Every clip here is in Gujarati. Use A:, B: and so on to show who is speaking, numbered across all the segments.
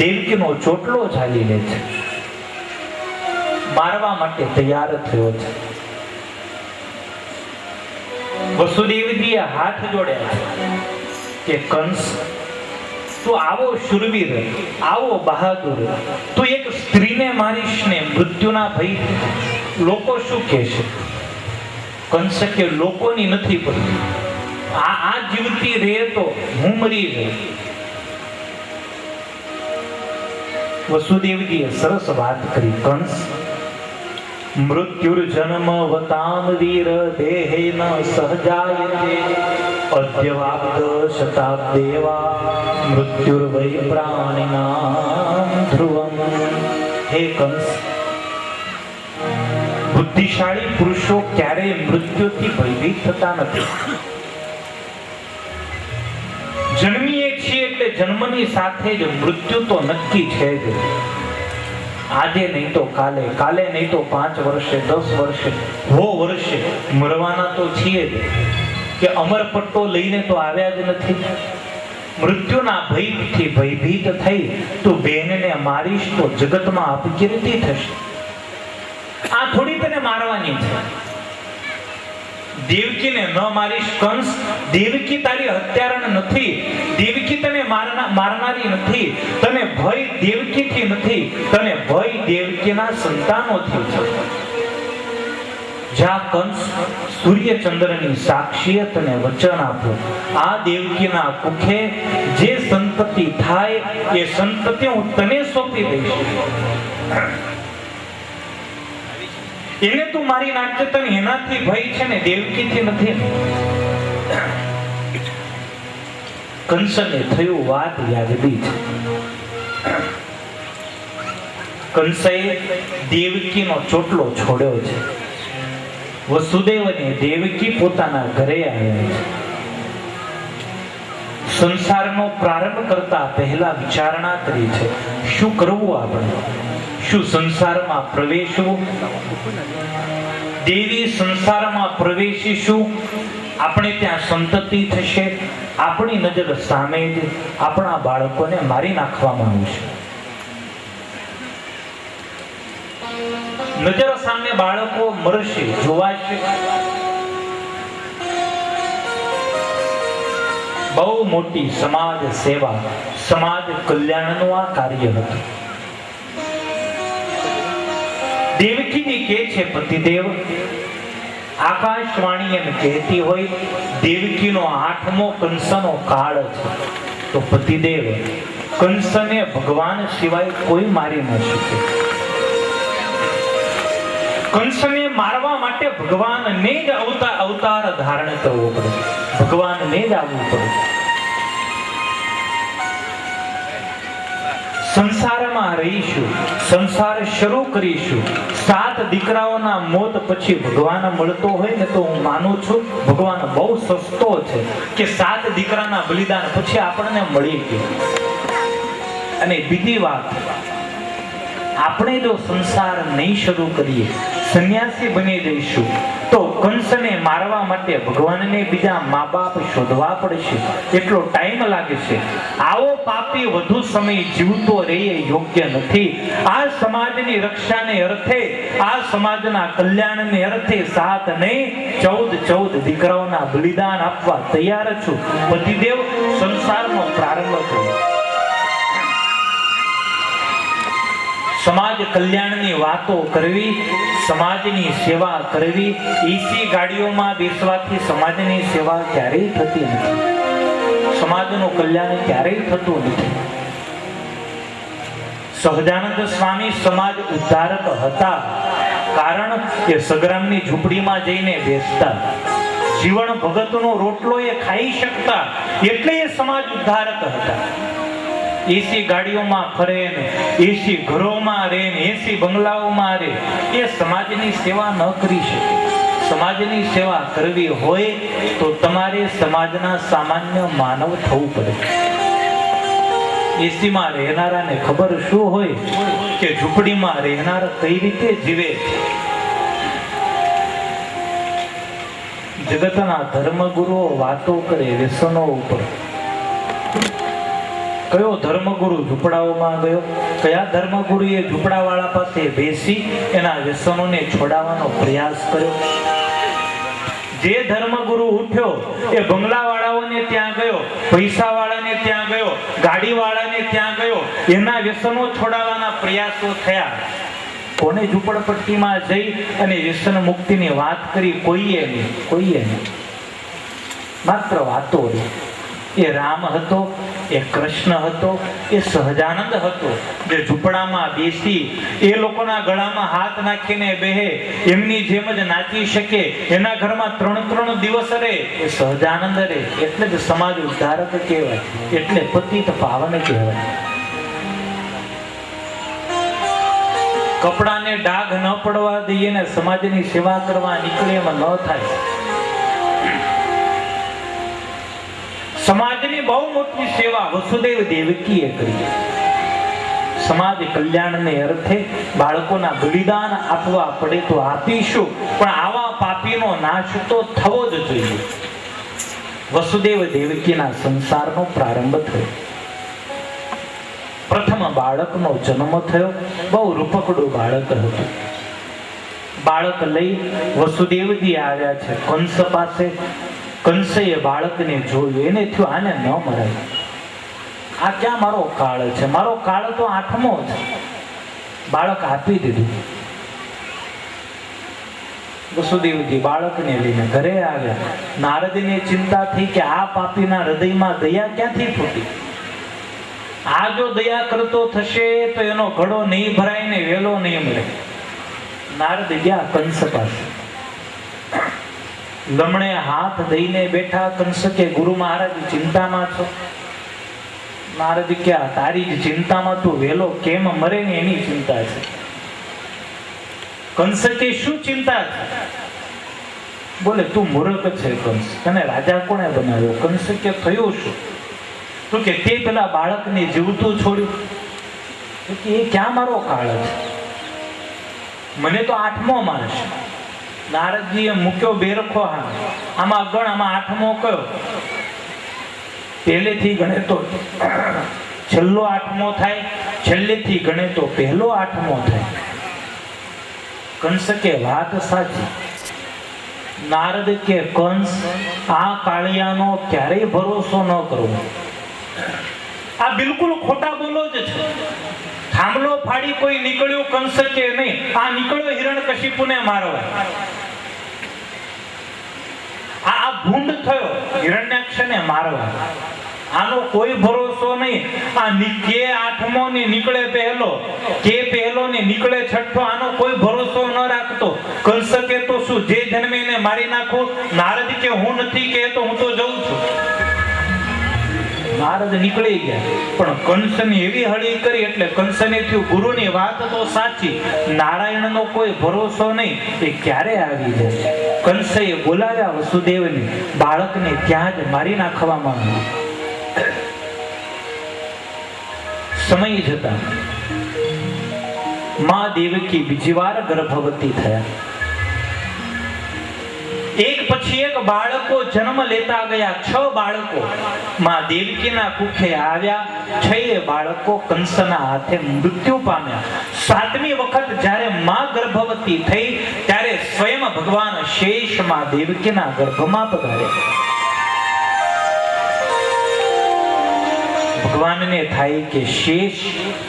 A: દેવકીનો ચોટલો ઝાલી લે છે. મારવા માટે તૈયાર થયો છે. વસુદેવજીએ હાથ જોડ્યા કે, કંસ, તું આવો શુરવીર, આવો બહાદુર. તું એક સ્ત્રીને મારીશ ને મૃત્યુના ભય લોકો શું કહેશે? કંસ કે, લોકોની નથી પડતી આ આ જીવતી રહે તો હું મરી રહી વસુદેવજીએ સરસ વાત કરી. કંસ મૃત્યુર્જન્મ વતામ વીર દેહેન સહજાયતે અદ્યવાબ્દ શતાબ્દેવા મૃત્યુર્વૈ પ્રાણિના ધ્રુવમ. હે કંસ બુદ્ધિશાળી પુરુષો ક્યારેય મૃત્યુથી ભયભીત થતા નથી. જન્મીએ જન્મની સાથે જ મૃત્યુ તો નક્કી છે જ. આજે નહીં તો કાલે કાલે નહીં તો પાંચ વર્ષે, દસ વર્ષે હો વર્ષે મરવાના તો છીએ જ. કે અમર પટ્ટો લઈને તો આવ્યા જ નથી. મૃત્યુના ભયથી ભયભીત થઈ તો બેનને મારીશ તો જગતમાં અપકીર્તિ થશે. આ થોડી તને મારવાની છે. દેવકીને ન મારીશ કંસ. દેવકી તારી હત્યારણ નથી. દેવકી તને મારનારી નથી. તને ભય દેવકીથી નથી. તને ભય દેવકીના સંતાનોથી છે. જ્યાં કંસ, સૂર્યચંદ્રની સાક્ષીએ તને વચન આપો આ દેવકીના કુખે જે સંતતિ થાય, એ સંતતિ હું તને સોંપી દઈશ. એને તું મારી નાખજે તને એનાથી ભય છે ને દેવકીથી નથી? કંસને થયું વાત યાદવી છે. કંસે દેવકીનો ચોટલો છોડ્યો છે. વસુદેવ અને દેવકી પોતાના ઘરે આવ્યા છે. સંસારનો પ્રારંભ કરતા પહેલા વિચારણા કરી છે. શું કરવું આપણે? શું સંસારમાં પ્રવેશવું? દેવી સંસારમાં પ્રવેશીશું. આપણે ત્યાં સંતતિ થશે. આપણી નજર સામે જ આપણા બાળકોને મારી નાખવામાં આવશે. નજર સામે બાળકો મરશે, જોવાશે. બહુ મોટી સમાજ સેવા, સમાજ કલ્યાણનું આ કાર્ય હતું. દેવકીજી કે છે પતિદેવ, આકાશવાણી એમ કહેતી હોય, દેવકીનો આઠમો કંસનો કાળ છે તો પતિદેવ કંસને ભગવાન સિવાય કોઈ મારી ન શકે. કંસને મારવા માટે ભગવાનને જ અવતાર અવતાર ધારણ કરવો પડે. ભગવાનને જ આવવું પડે. સંસારમાં રહીશું, સંસાર શરૂ કરીશું. સાત દીકરાઓના મોત પછી ભગવાન મળતો હોય ને તો હું માનું છું, ભગવાન બહુ સસ્તો છે કે સાત દીકરાના બલિદાન પછી આપણને મળી ગયું. અને બીજી વાત આપણે જો સંસાર નહીં શરૂ કરીએ, સંન્યાસી બની જઈશું તો કંસને મારવા માટે ભગવાનને બીજા મા બાપ શોધવા પડશે. એટલો ટાઈમ લાગે છે. આવો પાપી વધુ સમય જીવતો રહે યોગ્ય નથી. આ સમાજની રક્ષાને અર્થે, આ સમાજના કલ્યાણને અર્થે સાત નહીં ચૌદ ચૌદ દીકરાઓના બલિદાન આપવા તૈયાર છું. પતિદેવ, સંસારનો પ્રારંભ કર્યો સમાજ કલ્યાણની વાતો કરવી, સમાજની સેવા કરવી, એસી ગાડીઓમાં બેસવાથી સમાજની સેવા ક્યારેય થતી નથી. સમાજનું કલ્યાણ ક્યારેય થતું નથી. સહજાનંદ સ્વામી સમાજ ઉદ્ધારક હતા કારણ કે સગ્રામની ઝૂંપડીમાં જઈને બેસતા. જીવન ભગતનો રોટલો એ ખાઈ શકતા, એટલે એ સમાજ ઉદ્ધારક હતા. એસી ગાડીઓમાં ફરે ને એસી ઘરોમાં રહે ને એસી બંગલાઓમાં રહે, એ સમાજની સેવા ન કરી શકે. સમાજની સેવા કરવી હોય તો તમારે સમાજના સામાન્ય માનવ થવું પડે. એસીમાં રહેનારાને ખબર શું હોય કે ઝૂંપડીમાં રહેનાર કઈ રીતે જીવે? જગતના ધર્મગુરુઓ વાતો કરે વ્યસનો ઉપર. કયો ધર્મગુરુ ઝૂંપડાઓમાં ગયો? કયા ધર્મગુરુએ ઝૂંપડાવાળા પાસે બેસી એના વ્યસનોને છોડાવવાનો પ્રયાસ કર્યો? જે ધર્મગુરુ ઉઠ્યો, એ બંગલાવાળાઓને ત્યાં ગયો, પૈસાવાળાને ત્યાં ગયો, ગાડીવાળાને ત્યાં ગયો, એના વ્યસનો છોડાવવાના પ્રયાસો થયા. કોને ઝૂંપડપટ્ટીમાં જઈ અને વ્યસન મુક્તિની વાત કરી? કોઈએ નહીં કોઈએ નહીં. માત્ર વાતો. એ. રામ હતો એ કૃષ્ણ હતો એ સહજાનંદ હતો, જે ઝૂંપડામાં બેસી એ લોકોના ગળામાં હાથ નાખીને બેહે, એમની જેમ જ નાચી શકે, એના ઘરમાં ત્રણ ત્રણ દિવસ રહે, એ સહજાનંદ રહે. એટલે જ સમાજ ઉદ્ધારક કહેવાય, એટલે પતિત પાવન કહેવાય. કપડાને ડાઘ ન પડવા દઈએ ને સમાજની સેવા કરવા નીકળે એમાં ન થાય. સમાજની બહુ મોટી સેવા વસુદેવ દેવકીએ કરી. સમાજ કલ્યાણને અર્થે બાળકોના બલિદાન આપવા પડે તો આપીશું, પણ આવા પાપીનો નાશ તો થવો જ જોઈએ. વસુદેવ દેવકીના સંસારનો પ્રારંભ થયો. પ્રથમ બાળકનો જન્મ થયો. બહુ રૂપકડું બાળક હતું. બાળક લઈ વસુદેવજી આવ્યા છે કંસ પાસે. કંસે બાળકને જોયું, એને થયું, આને ન મરાય. આ ક્યાં મારો કાળ છે? મારો કાળ તો આઠમો છે બાળક આપી દીધું. વસુદેવજી બાળકને લઈને ઘરે આવ્યા. નારદને ચિંતા થઈ કે આ પાપીના હૃદયમાં દયા ક્યાંથી ફૂટી? આ જો દયા કરતો થશે, તો એનો ઘડો નહીં ભરાય ને વેલો નહીં મળે નારદ ગયા કંસ પાસે. લમણે હાથ દઈને બેઠા કંસ કે ગુરુ મહારાજ, ચિંતામાં છો? મહારાજ કે તારી જ ચિંતામાં તું વેલો કેમ મરે ને એની ચિંતા છે? કંસ કે શું ચિંતા છે? બોલે, તું મૂર્ખ છે કંસ તને રાજા કોણે બનાવ્યો? કંસ કે થયું શું? તો કે, તે પેલા બાળકને જીવતું છોડ્યું. એ ક્યાં મારો કાળ છે? મને તો આઠમો માસ નારદજીએ મૂક્યો બેરખો હા આમાં ગણ, આમાં આઠમો કયો? પહેલેથી ગણે તો છેલ્લો આઠમો થાય, છેલ્લેથી ગણે તો પહેલો આઠમો થાય. કંસ કે વાત સાચી. નારદ કે કંસ, આ કાળિયાનો ક્યારેય ભરોસો ન કરવો. આ બિલકુલ ખોટા બોલો જ છે. થાંભલો ફાડી કોઈ નીકળ્યું કંસ કે નહીં. આ નીકળ્યો હિરણ કશિપુને મારવા. ભૂંડ થયો, હિરણ્યાક્ષને મારવા. આનો કોઈ ભરોસો નહીં. કે આઠમો ને નીકળે પહેલો, કે પહેલો ને નીકળે છઠ્ઠો, આનો કોઈ ભરોસો ન રાખતો. કંસ કે તો શું? જે જન્મે એને મારી નાખો. નારદ કે હું નથી કહેતો, હું તો જઉં છું. નારદ નીકળી ગયા. પણ કંસની એવી હળી કરી એટલે કંસને થયું, ગુરુની વાત તો સાચી. નારાયણનો કોઈ ભરોસો નહીં. એ ક્યારે આવી જાય? કંસે બોલાવ્યા વસુદેવને, બાળકને ત્યાં જ મારી નાખવામાં આવ્યું. સમય જતા મા દેવકી બીજી વાર ગર્ભવતી થયા. એક પછી એક બાળકો જન્મ લેતા ગયા. છ બાળકો માં દેવકીના કુખે આવ્યા. છ બાળકો કંસના હાથે મૃત્યુ પામ્યા. સાતમી વખત જ્યારે માં ગર્ભવતી થઈ, ત્યારે સ્વયં ભગવાન શેષમાં દેવકીના ગર્ભમાં પધાર્યા. ભગવાનને થાય કે શેષ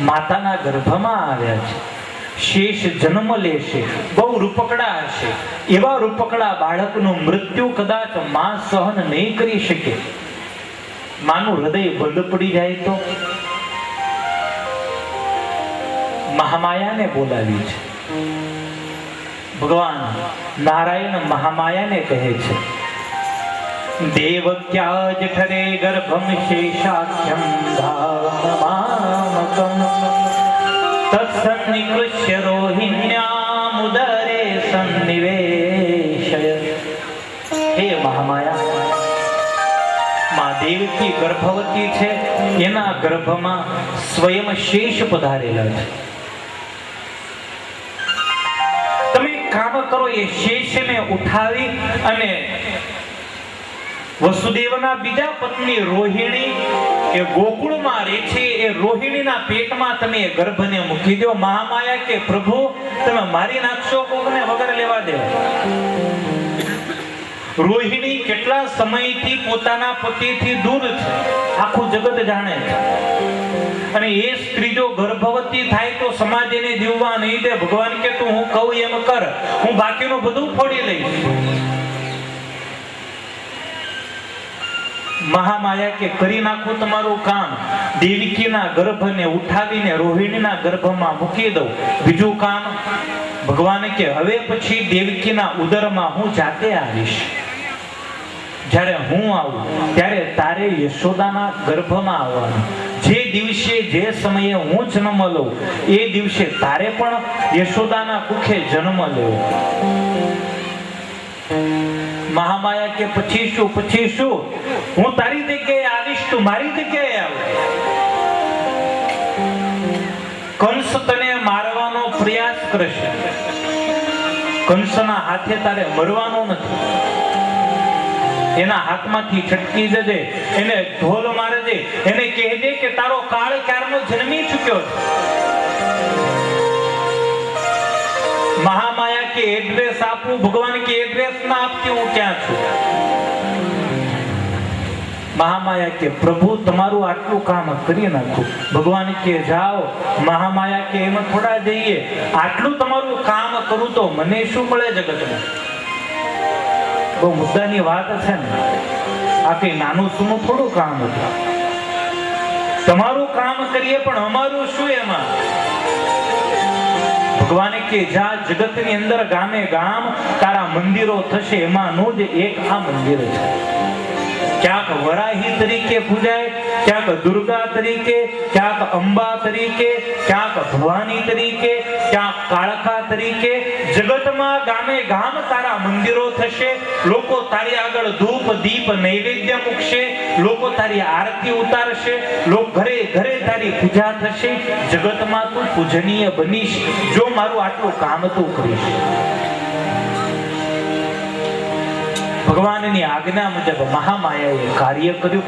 A: માતાના ગર્ભમાં આવ્યા છે. શેષ જન્મ લેશે, બહુ રૂપકડા હશે. એવા રૂપકડા બાળકનું મૃત્યુ કદાચમાં સહન નહીં કરી શકે. માનું હૃદય બંધ પડી જાય તો? મહામાયાને બોલાવી છે. ભગવાન નારાયણ મહામાયાને કહે છે, દેવ દેવક્યા ઠરે ગર્ભમ શેષાખ્યમ ધામમામકમ निकृष्य रोहिण्यामुदरे सन्निवेशय હે મહામાયા દેવકી ગર્ભવતી છે એના ગર્ભમાં સ્વયં શેષ પધારેલા છે તમે કામ કરો એ શેષને ઉઠાવી અને વસુદેવના બીજા પત્ની રોહિણી એ ગોકુળમાં રહે છે, એ રોહિણીના પેટમાં તમે ગર્ભને મૂકી દો. મહામાયા કે પ્રભુ, તમે મારી નાખશો કોકને વગર લેવા દેવા રોહિણી કેટલા સમયથી પોતાના પતિથી દૂર છે? આખું જગત જાણે છે. અને એ સ્ત્રી જો ગર્ભવતી થાય તો સમાજ એને જીવવા નહીં દે. ભગવાન કે તું, હું કહું એમ કર. હું બાકીનું બધું ફોડી લઈશ. મહામાયા કે કરી નાખું તમારું કામ. દેવકીના ગર્ભને ઉઠાવીને રોહિણીના ગર્ભમાં મૂકી દઉં. બીજું કામ, ભગવાન કે હવે પછી દેવકીના ઉદરમાં હું જાતે આવીશ. જ્યારે હું આવું, ત્યારે તારે યશોદાના ગર્ભમાં આવવાનું. જે દિવસે, જે સમયે હું જન્મ લઉં, એ દિવસે તારે પણ યશોદાના કુખે જન્મ લેવો. મહામાયા કે પછી શું પછી શું હું તારી જગ્યાએ આવીશ, તું મારી જગ્યાએ આવ. કંસ તને મારવાનો પ્રયાસ કરશે. કંસના હાથે તારે મરવાનો નથી. એના હાથમાંથી છટકી જજે, એને ઢોલ મારે દે એને કહેજે કે તારો કાળ ક્યારનો જન્મી ચૂક્યો છે. મહામાયા કે એડ્રેસ આપું? ભગવાન કે એડ્રેસ ના આપતી હું ક્યાં છું? મહામાયા કે, પ્રભુ, તમારું આટલું કામ કરી નાખું. ભગવાન કે, જાઓ, મહામાયા કે, એમાં થોડા જઈએ. આટલું તમારું કામ કરું તો મને શું મળે જગતમાં? બહુ મુદ્દાની વાત છે ને. આ કઈ નાનું સુનું થોડું કામ હતું. તમારું કામ કરીએ પણ અમારું શું એમાં? ભગવાને કે જ્યાં જગતની અંદર ગામે ગામ તારા મંદિરો થશે. એમાંનું જ એક આ મંદિર છે. ક્યાંક વરાહી તરીકે પૂજાય, ક્યાંક દુર્ગા તરીકે, ક્યાંક અંબા તરીકે, ક્યાંક ભવાની તરીકે, ક્યાંક કાળકા તરીકે. જગતમાં ગામે ગામ તારા મંદિરો થશે, લોકો તારી આગળ ધૂપ, દીપ, નૈવેદ્ય મૂકશે, લોકો તારી આરતી ઉતારશે, લોક ઘરે ઘરે તારી પૂજા થશે. જગતમાં તું પૂજનીય બનીશ, જો મારું આટલું કામ તું કરીશ. ભગવાનની આજ્ઞા મુજબ મહામાયાએ કાર્ય કર્યું.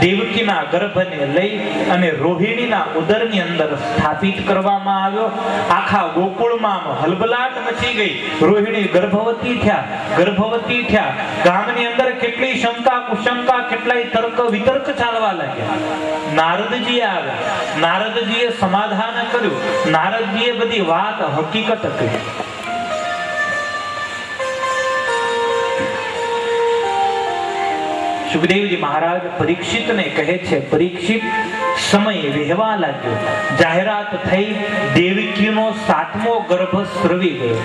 A: દેવકીના ગર્ભને લઈ અને રોહિણીના ઉદરની અંદર સ્થાપિત કરવામાં આવ્યો. આખા ગોકુળમાં હલબલાટ મચી ગઈ. રોહિણી ગર્ભવતી થયા ગર્ભવતી થયા. ગામની અંદર કેટલી શંકા કુશંકા, કેટલાય તર્ક વિતર્ક ચાલવા લાગ્યા. નારદજી આવ્યા. નારદજીએ સમાધાન કર્યું. નારદજીએ બધી વાત હકીકત કરી સુખદેવજી મહારાજ પરીક્ષિતને કહે છે, પરીક્ષિત સમય વહેવા લાગ્યો. જાહેરાત થઈ, દેવકીનો સાતમો ગર્ભ સ્રવી ગયો.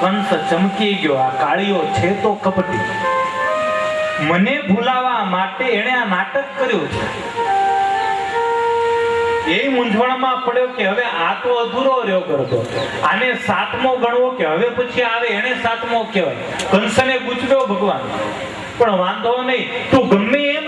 A: કંસ ચમકી ગયો, આ કાળીઓ છે તો કપટી. મને ભૂલાવા માટે એણે આ નાટક કર્યું છે. એ મૂંઝવણમાં પડ્યો કે હવે આ તો અધૂરો રહ્યો કરતો. આને સાતમો ગણવો કે હવે પછી આવે એને સાતમો કહેવાય. કંસને ગુચવ્યો ભગવાન. પણ વાંધો નહીં. તું ગમે એમ